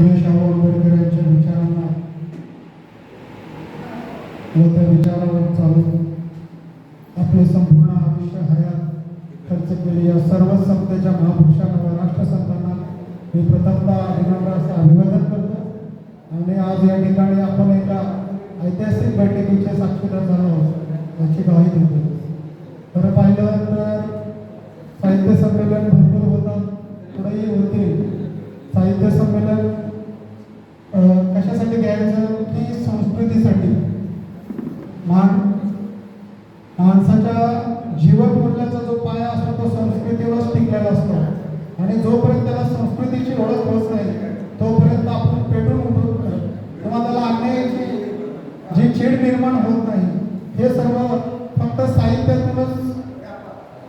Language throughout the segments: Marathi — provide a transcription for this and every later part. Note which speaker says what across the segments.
Speaker 1: फुले आंबेडकर यांच्या विचारांना व त्या विचारावर चालून आपले संपूर्ण आयुष्य हयात खर्च केले. या सर्व संस्थेच्या महापुरुषांना व राष्ट्रसंतांना मी प्रथमतः विनम्र असं अभिवादन करतो. आणि आज या ठिकाणी आपण एका ऐतिहासिक बैठकीचे साक्षीदार झालो आहोत याची ग्वाही देतो. खरं पाहिलं तर साहित्य संमेलन माणसाच्या जीवन मूल्याचा जो पाया असतो तो संस्कृतीवरच टिकलेला असतो. आणि जोपर्यंत त्याला संस्कृतीची ओळख होत नाही तोपर्यंत आपण पेटून उठून किंवा त्याला अन्यायाची जी चीड निर्माण होत नाही हे सर्व फक्त साहित्यातूनच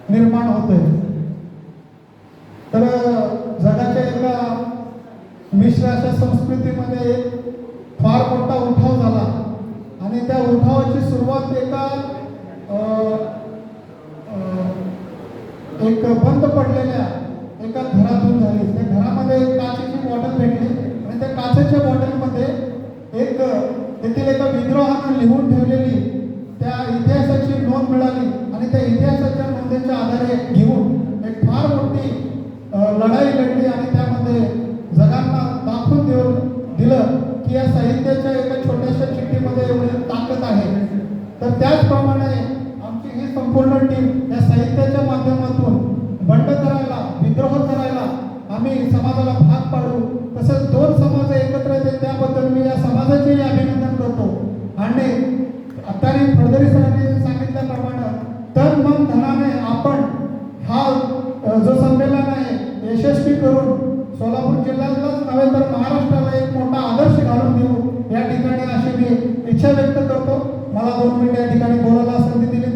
Speaker 1: निर्माण होत आहे जगाच्या एका मिश्र अशा संस्कृतीमध्ये एक फार मोठा उठाव झाला आणि त्या उठावाची सुरुवात एका अं, अं, एक बंद पडलेल्या एका घरातून झाली. त्या घरामध्ये एक काचेची बॉटल भेटली आणि त्या काचेच्या बॉटलमध्ये एक तेथील एका विद्रोहानं लिहून ठेवलेली त्या इतिहासाची नोंद मिळाली आणि त्या इतिहासाच्या नोंदीच्या आधारे घेऊन एक फार मोठी लढाई लढली आणि त्यामध्ये जगांना दाखवून देऊन दिलं की या साहित्याच्या एका छोट्याशा चिठ्ठीमध्ये एवढी ताकद आहे. तर त्याचप्रमाणे समाजाला भाग पाडू. तसंच दोन समाज एकत्र येते त्याबद्दल मी या समाजाचेही अभिनंदन करतो. आणि आता फडणवीस सरांनी सांगितल्याप्रमाणे तन मन धनाने आपण हा जो संमेलन आहे यशस्वी करून सोलापूर जिल्ह्यालाच नव्हे तर महाराष्ट्राला एक मोठा आदर्श घालून देऊ या ठिकाणी अशी मी इच्छा व्यक्त करतो. मला दोन मिनिट या ठिकाणी बोलायला संधी दिली.